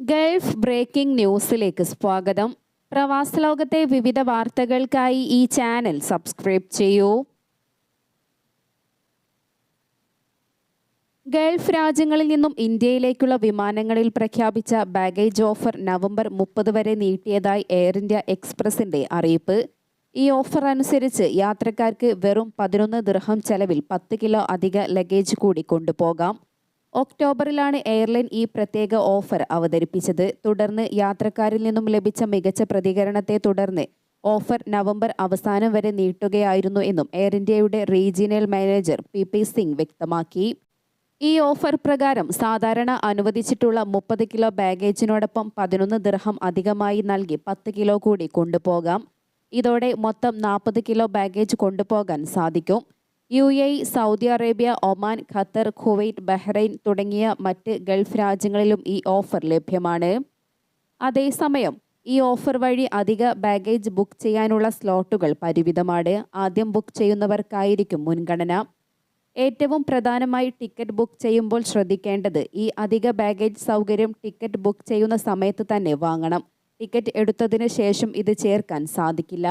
Gulf breaking ന്യൂസിലേക്ക് സ്വാഗതം. പ്രവാസ ലോകത്തെ വിവിധ വാർത്തകൾക്കായി ഈ ചാനൽ സബ്സ്ക്രൈബ് ചെയ്യൂ. ഗൾഫ് രാജ്യങ്ങളിൽ നിന്നും ഇന്ത്യയിലേക്കുള്ള വിമാനങ്ങളിൽ പ്രഖ്യാപിച്ച ബാഗേജ് ഓഫർ നവംബർ മുപ്പത് വരെ നീട്ടിയതായി എയർ ഇന്ത്യ എക്സ്പ്രസിന്റെ അറിയിപ്പ്. ഈ ഓഫർ അനുസരിച്ച് യാത്രക്കാർക്ക് വെറും പതിനൊന്ന് ദൃഹം ചെലവിൽ പത്ത് കിലോ അധിക ലഗേജ് കൂടി കൊണ്ടുപോകാം. ഒക്ടോബറിലാണ് എയർലൈൻ ഈ പ്രത്യേക ഓഫർ അവതരിപ്പിച്ചത്. തുടർന്ന് യാത്രക്കാരിൽ നിന്നും ലഭിച്ച മികച്ച പ്രതികരണത്തെ തുടർന്ന് ഓഫർ നവംബർ അവസാനം വരെ നീട്ടുകയായിരുന്നു എന്നും എയർ ഇന്ത്യയുടെ regional manager P P Singh വ്യക്തമാക്കി. ഈ ഓഫർ പ്രകാരം സാധാരണ അനുവദിച്ചിട്ടുള്ള മുപ്പത് കിലോ ബാഗേജിനോടൊപ്പം പതിനൊന്ന് ദിർഹം അധികമായി നൽകി പത്ത് കിലോ കൂടി കൊണ്ടുപോകാം. ഇതോടെ മൊത്തം നാൽപ്പത് കിലോ ബാഗേജ് കൊണ്ടുപോകാൻ സാധിക്കും. U A Saudi Arabia Oman Qatar Kuwait Bahrain തുടങ്ങിയ മറ്റ് ഗൾഫ് രാജ്യങ്ങളിലും ഈ ഓഫർ ലഭ്യമാണ്. അതേസമയം ഈ ഓഫർ വഴി അധിക ബാഗേജ് ബുക്ക് ചെയ്യാനുള്ള സ്ലോട്ടുകൾ പരിമിതമാണ്. ആദ്യം ബുക്ക് ചെയ്യുന്നവർക്കായിരിക്കും മുൻഗണന. ഏറ്റവും പ്രധാനമായി ടിക്കറ്റ് ബുക്ക് ചെയ്യുമ്പോൾ ശ്രദ്ധിക്കേണ്ടത് ഈ അധിക ബാഗേജ് സൗകര്യം ടിക്കറ്റ് ബുക്ക് ചെയ്യുന്ന സമയത്ത് തന്നെ വാങ്ങണം. ടിക്കറ്റ് എടുത്തതിന് ശേഷം ഇത് ചേർക്കാൻ സാധിക്കില്ല.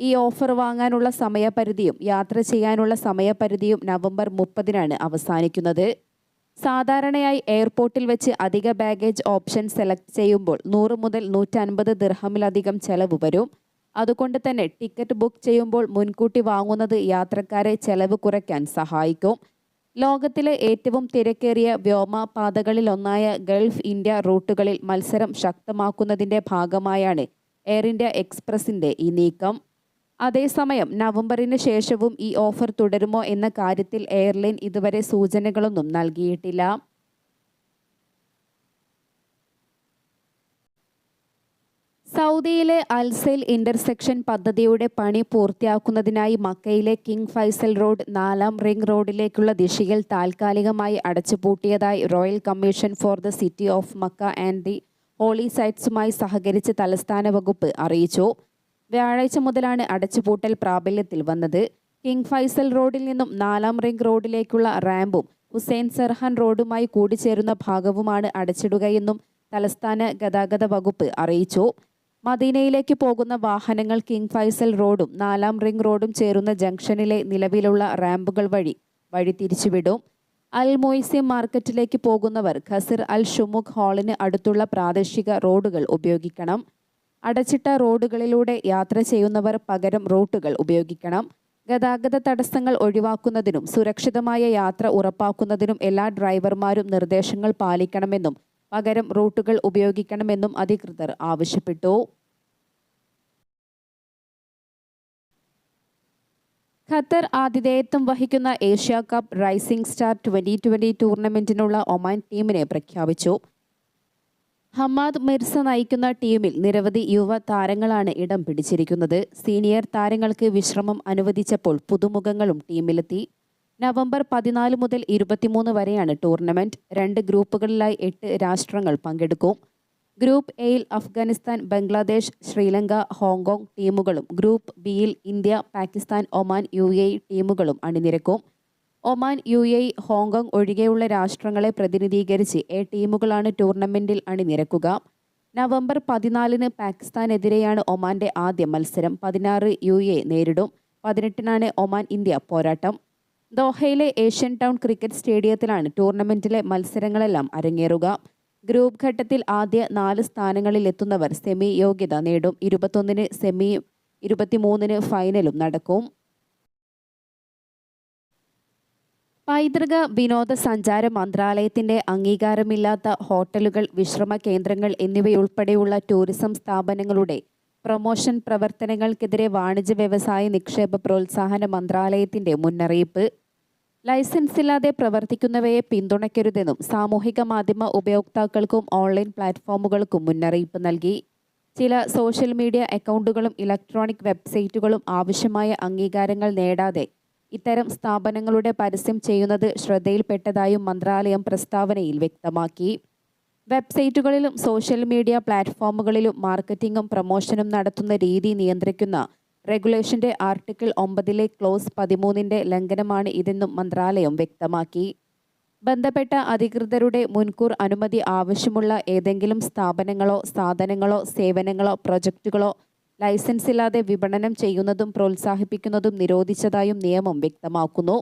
ഈ ഓഫർ വാങ്ങാനുള്ള സമയപരിധിയും യാത്ര ചെയ്യാനുള്ള സമയപരിധിയും നവംബർ മുപ്പതിനാണ് അവസാനിക്കുന്നത്. സാധാരണയായി എയർപോർട്ടിൽ വെച്ച് അധിക ബാഗേജ് ഓപ്ഷൻ സെലക്ട് ചെയ്യുമ്പോൾ നൂറ് മുതൽ നൂറ്റൻപത് ദിർഹമിലധികം ചെലവ് വരും. അതുകൊണ്ട് തന്നെ ടിക്കറ്റ് ബുക്ക് ചെയ്യുമ്പോൾ മുൻകൂട്ടി വാങ്ങുന്നത് യാത്രക്കാരെ ചെലവ് കുറയ്ക്കാൻ സഹായിക്കും. ലോകത്തിലെ ഏറ്റവും തിരക്കേറിയ വ്യോമപാതകളിലൊന്നായ ഗൾഫ് ഇന്ത്യ റൂട്ടുകളിൽ മത്സരം ശക്തമാക്കുന്നതിന്റെ ഭാഗമായാണ് എയർ ഇന്ത്യ എക്സ്പ്രസിന്റെ ഈ നീക്കം. അതേസമയം നവംബറിന് ശേഷവും ഈ ഓഫർ തുടരുമോ എന്ന കാര്യത്തിൽ എയർലൈൻ ഇതുവരെ സൂചനകളൊന്നും നൽകിയിട്ടില്ല. സൗദിയിലെ അൽസൈൽ ഇന്റർസെക്ഷൻ പദ്ധതിയുടെ പണി പൂർത്തിയാക്കുന്നതിനായി മക്കയിലെ കിങ് ഫൈസൽ റോഡ് നാലാം റിംഗ് റോഡിലേക്കുള്ള ദിശയിൽ താൽക്കാലികമായി അടച്ചുപൂട്ടിയതായി Royal Commission for the city of Mecca and the holy സൈറ്റ്സുമായി സഹകരിച്ച് തലസ്ഥാന വകുപ്പ് അറിയിച്ചു. വ്യാഴാഴ്ച മുതലാണ് അടച്ചുപൂട്ടൽ പ്രാബല്യത്തിൽ വന്നത്. കിങ് ഫൈസൽ റോഡിൽ നിന്നും നാലാം റിംഗ് റോഡിലേക്കുള്ള റാമ്പും ഹുസൈൻ സർഹാൻ റോഡുമായി കൂടിച്ചേരുന്ന ഭാഗവുമാണ് അടച്ചിടുകയെന്നും തലസ്ഥാന ഗതാഗത വകുപ്പ് അറിയിച്ചു. മദീനയിലേക്ക് പോകുന്ന വാഹനങ്ങൾ കിങ് ഫൈസൽ റോഡും നാലാം റിംഗ് റോഡും ചേരുന്ന ജംഗ്ഷനിലെ നിലവിലുള്ള റാമ്പുകൾ വഴി വഴി തിരിച്ചുവിടും അൽ മൊയ്സിം മാർക്കറ്റിലേക്ക് പോകുന്നവർ ഖസിർ അൽ ഷുമുഖ് ഹാളിന് അടുത്തുള്ള പ്രാദേശിക റോഡുകൾ ഉപയോഗിക്കണം. അടച്ചിട്ട റോഡുകളിലൂടെ യാത്ര ചെയ്യുന്നവർ പകരം റൂട്ടുകൾ ഉപയോഗിക്കണം. ഗതാഗത തടസ്സങ്ങൾ ഒഴിവാക്കുന്നതിനും സുരക്ഷിതമായ യാത്ര ഉറപ്പാക്കുന്നതിനും എല്ലാ ഡ്രൈവർമാരും നിർദ്ദേശങ്ങൾ പാലിക്കണമെന്നും പകരം റൂട്ടുകൾ ഉപയോഗിക്കണമെന്നും അധികൃതർ ആവശ്യപ്പെട്ടു. ഖത്തർ ആതിഥേയത്വം വഹിക്കുന്ന Asia Cup Rising Star twenty twenty ടൂർണമെന്റിനുള്ള Oman ടീമിനെ പ്രഖ്യാപിച്ചു. ഹമാദ് മിർസ നയിക്കുന്ന ടീമിൽ നിരവധി യുവ താരങ്ങളാണ് ഇടം പിടിച്ചിരിക്കുന്നത്. സീനിയർ താരങ്ങൾക്ക് വിശ്രമം അനുവദിച്ചപ്പോൾ പുതുമുഖങ്ങളും ടീമിലെത്തി. നവംബർ പതിനാല് മുതൽ ഇരുപത്തിമൂന്ന് വരെയാണ് ടൂർണമെന്റ്. രണ്ട് ഗ്രൂപ്പുകളിലായി എട്ട് രാഷ്ട്രങ്ങൾ പങ്കെടുക്കും. ഗ്രൂപ്പ് എയിൽ അഫ്ഗാനിസ്ഥാൻ ബംഗ്ലാദേശ് ശ്രീലങ്ക ഹോങ്കോങ് ടീമുകളും ഗ്രൂപ്പ് ബിയിൽ ഇന്ത്യ പാകിസ്ഥാൻ ഒമാൻ യു ടീമുകളും അണിനിരക്കും. Oman U A Hong Kong ഒഴികെയുള്ള രാഷ്ട്രങ്ങളെ പ്രതിനിധീകരിച്ച് എ ടീമുകളാണ് ടൂർണമെന്റിൽ അണിനിരക്കുക. നവംബർ പതിനാലിന് പാകിസ്ഥാനെതിരെയാണ് ഒമാന്റെ ആദ്യ മത്സരം. പതിനാറ് യു എ നേരിടും. പതിനെട്ടിനാണ് ഒമാൻ ഇന്ത്യ പോരാട്ടം. ദോഹയിലെ ഏഷ്യൻ ടൗൺ ക്രിക്കറ്റ് സ്റ്റേഡിയത്തിലാണ് ടൂർണമെന്റിലെ മത്സരങ്ങളെല്ലാം അരങ്ങേറുക. ഗ്രൂപ്പ് ഘട്ടത്തിൽ ആദ്യ നാല് സ്ഥാനങ്ങളിൽ എത്തുന്നവർ സെമി യോഗ്യത നേടും. ഇരുപത്തൊന്നിന് സെമിയും ഇരുപത്തിമൂന്നിന് ഫൈനലും നടക്കും. പൈതൃക വിനോദസഞ്ചാര മന്ത്രാലയത്തിന്റെ അംഗീകാരമില്ലാത്ത ഹോട്ടലുകൾ വിശ്രമ കേന്ദ്രങ്ങൾ എന്നിവയുൾപ്പെടെയുള്ള ടൂറിസം സ്ഥാപനങ്ങളുടെ പ്രൊമോഷൻ പ്രവർത്തനങ്ങൾക്കെതിരെ വാണിജ്യ വ്യവസായ നിക്ഷേപ പ്രോത്സാഹന മന്ത്രാലയത്തിന്റെ മുന്നറിയിപ്പ്. ലൈസൻസ് ഇല്ലാതെ പ്രവർത്തിക്കുന്നവയെ പിന്തുണയ്ക്കരുതെന്നും സാമൂഹിക മാധ്യമ ഉപയോക്താക്കൾക്കും ഓൺലൈൻ പ്ലാറ്റ്ഫോമുകൾക്കും മുന്നറിയിപ്പ് നൽകി. ചില സോഷ്യൽ മീഡിയ അക്കൗണ്ടുകളും ഇലക്ട്രോണിക് വെബ്സൈറ്റുകളും ആവശ്യമായ അംഗീകാരങ്ങൾ നേടാതെ ഇത്തരം സ്ഥാപനങ്ങളുടെ പരസ്യം ചെയ്യുന്നത് ശ്രദ്ധയിൽപ്പെട്ടതായും മന്ത്രാലയം പ്രസ്താവനയിൽ വ്യക്തമാക്കി. വെബ്സൈറ്റുകളിലും സോഷ്യൽ മീഡിയ പ്ലാറ്റ്ഫോമുകളിലും മാർക്കറ്റിംഗും പ്രമോഷനും നടത്തുന്ന രീതി നിയന്ത്രിക്കുന്ന റെഗുലേഷന്റെ ആർട്ടിക്കിൾ ഒമ്പതിലെ ക്ലോസ് പതിമൂന്നിന്റെ ലംഘനമാണ് ഇതെന്നും മന്ത്രാലയം വ്യക്തമാക്കി. ബന്ധപ്പെട്ട അധികൃതരുടെ മുൻകൂർ അനുമതി ആവശ്യമുള്ള ഏതെങ്കിലും സ്ഥാപനങ്ങളോ സാധനങ്ങളോ സേവനങ്ങളോ പ്രൊജക്റ്റുകളോ ലൈസൻസ് ഇല്ലാതെ വിപണനം ചെയ്യുന്നതും പ്രോത്സാഹിപ്പിക്കുന്നതും നിരോധിച്ചതായും നിയമം വ്യക്തമാക്കുന്നു.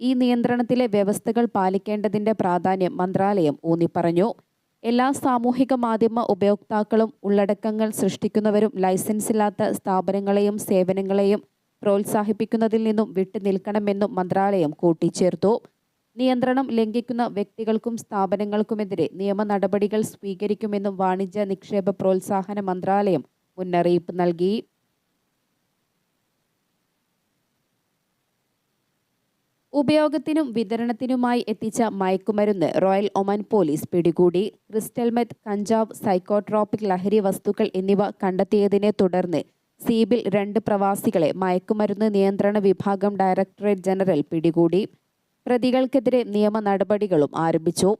ഈ നിയന്ത്രണത്തിലെ വ്യവസ്ഥകൾ പാലിക്കേണ്ടതിന്റെ പ്രാധാന്യം മന്ത്രാലയം ഊന്നിപ്പറഞ്ഞു. എല്ലാ സാമൂഹിക മാധ്യമ ഉപയോക്താക്കളും ഉള്ളടക്കങ്ങൾ സൃഷ്ടിക്കുന്നവരും ലൈസൻസ് ഇല്ലാത്ത സ്ഥാപനങ്ങളെയും സേവനങ്ങളെയും പ്രോത്സാഹിപ്പിക്കുന്നതിൽ നിന്നും വിട്ടുനിൽക്കണമെന്നും മന്ത്രാലയം കൂട്ടിച്ചേർത്തു. നിയന്ത്രണം ലംഘിക്കുന്ന വ്യക്തികൾക്കും സ്ഥാപനങ്ങൾക്കുമെതിരെ നിയമ നടപടികൾ സ്വീകരിക്കുമെന്നും വാണിജ്യ നിക്ഷേപ പ്രോത്സാഹന മന്ത്രാലയം മുന്നറിയിപ്പ് നൽകി. ഉപയോഗത്തിനും വിതരണത്തിനുമായി എത്തിച്ച മയക്കുമരുന്ന് റോയൽ ഒമാൻ പോലീസ് പിടികൂടി. ക്രിസ്റ്റൽമെത്ത് കഞ്ചാവ് സൈക്കോട്രോപിക് ലഹരി വസ്തുക്കൾ എന്നിവ കണ്ടെത്തിയതിനെ തുടർന്ന് സീബിൽ രണ്ട് പ്രവാസികളെ മയക്കുമരുന്ന് നിയന്ത്രണ വിഭാഗം ഡയറക്ടറേറ്റ് ജനറൽ പിടികൂടി. പ്രതികൾക്കെതിരെ നിയമ നടപടികളും ആരംഭിച്ചു.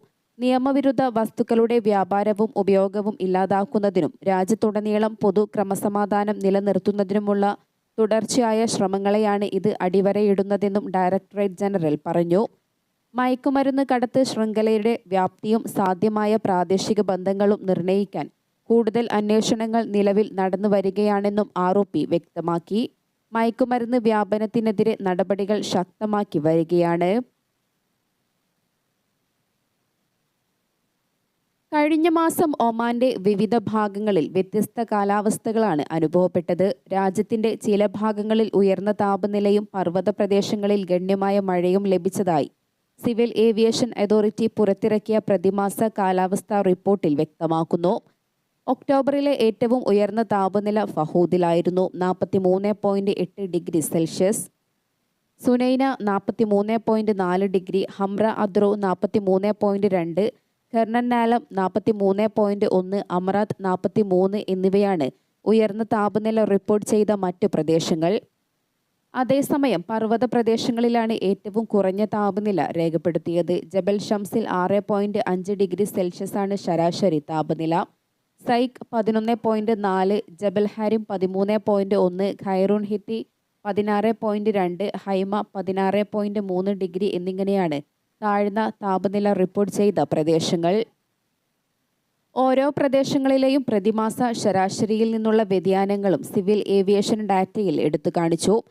നിയമവിരുദ്ധ വസ്തുക്കളുടെ വ്യാപാരവും ഉപയോഗവും ഇല്ലാതാക്കുന്നതിനും രാജ്യത്തുടനീളം പൊതു ക്രമസമാധാനം നിലനിർത്തുന്നതിനുമുള്ള തുടർച്ചയായ ശ്രമങ്ങളെയാണ് ഇത് അടിവരയിടുന്നതെന്നും ഡയറക്ടറേറ്റ് ജനറൽ പറഞ്ഞു. മയക്കുമരുന്ന് കടത്ത് ശൃംഖലയുടെ വ്യാപ്തിയും സാധ്യമായ പ്രാദേശിക ബന്ധങ്ങളും നിർണയിക്കാൻ കൂടുതൽ അന്വേഷണങ്ങൾ നിലവിൽ നടന്നു വരികയാണെന്നും ആരോപി വ്യക്തമാക്കി. മയക്കുമരുന്ന് വ്യാപനത്തിനെതിരെ നടപടികൾ ശക്തമാക്കി വരികയാണ്. കഴിഞ്ഞ മാസം ഒമാന്റെ വിവിധ ഭാഗങ്ങളിൽ വ്യത്യസ്ത കാലാവസ്ഥകളാണ് അനുഭവപ്പെട്ടത്. രാജ്യത്തിന്റെ ചില ഭാഗങ്ങളിൽ ഉയർന്ന താപനിലയും പർവത പ്രദേശങ്ങളിൽ ഗണ്യമായ മഴയും ലഭിച്ചതായി സിവിൽ ഏവിയേഷൻ അതോറിറ്റി പുറത്തിറക്കിയ പ്രതിമാസ കാലാവസ്ഥാ റിപ്പോർട്ടിൽ വ്യക്തമാക്കുന്നു. ഒക്ടോബറിലെ ഏറ്റവും ഉയർന്ന താപനില ഫഹൂദിലായിരുന്നു. നാൽപ്പത്തി മൂന്ന് പോയിന്റ് എട്ട് ഡിഗ്രി സെൽഷ്യസ്. സുനൈന നാൽപ്പത്തി മൂന്ന് പോയിന്റ് നാല് ഡിഗ്രി ഹംറ അദ്രോ നാൽപ്പത്തി മൂന്ന് പോയിന്റ് രണ്ട് കെർണന്നാലം നാൽപ്പത്തി മൂന്ന് പോയിന്റ് ഒന്ന് അമറാത്ത് നാൽപ്പത്തി മൂന്ന് എന്നിവയാണ് ഉയർന്ന താപനില റിപ്പോർട്ട് ചെയ്ത മറ്റ് പ്രദേശങ്ങൾ. അതേസമയം പർവത പ്രദേശങ്ങളിലാണ് ഏറ്റവും കുറഞ്ഞ താപനില രേഖപ്പെടുത്തിയത്. ജബൽ ഷംസിൽ ആറ് പോയിന്റ് അഞ്ച് ഡിഗ്രി സെൽഷ്യസ് ആണ് ശരാശരി താപനില. സൈക്ക് പതിനൊന്ന് പോയിന്റ് നാല് ജബൽ ഹാരിം പതിമൂന്ന് പോയിന്റ് ഒന്ന് ഖൈറൂൺ ഹിത്തി പതിനാറ് പോയിന്റ് രണ്ട് ഹൈമ പതിനാറ് പോയിന്റ് മൂന്ന് ഡിഗ്രി എന്നിങ്ങനെയാണ് താഴ്ന്ന താപനില റിപ്പോർട്ട് ചെയ്ത പ്രദേശങ്ങൾ. ഓരോ പ്രദേശങ്ങളിലെയും പ്രതിമാസ ശരാശരിയിൽ നിന്നുള്ള വ്യതിയാനങ്ങളും സിവിൽ ഏവിയേഷൻ ഡാറ്റയിൽ എടുത്തു കാണിച്ചു.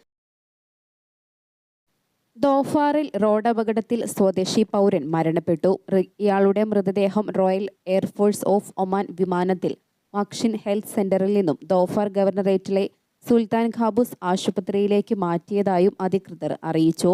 ദോഫാറിൽ റോഡപകടത്തിൽ സ്വദേശി പൗരൻ മരണപ്പെട്ടു. ഇയാളുടെ മൃതദേഹം റോയൽ എയർഫോഴ്സ് ഓഫ് ഒമാൻ വിമാനത്തിൽ മക്ഷിൻ ഹെൽത്ത് സെന്ററിൽ നിന്നും ദോഫാർ ഗവർണറേറ്റിലെ സുൽത്താൻ ഖാബൂസ് ആശുപത്രിയിലേക്ക് മാറ്റിയതായും അധികൃതർ അറിയിച്ചു.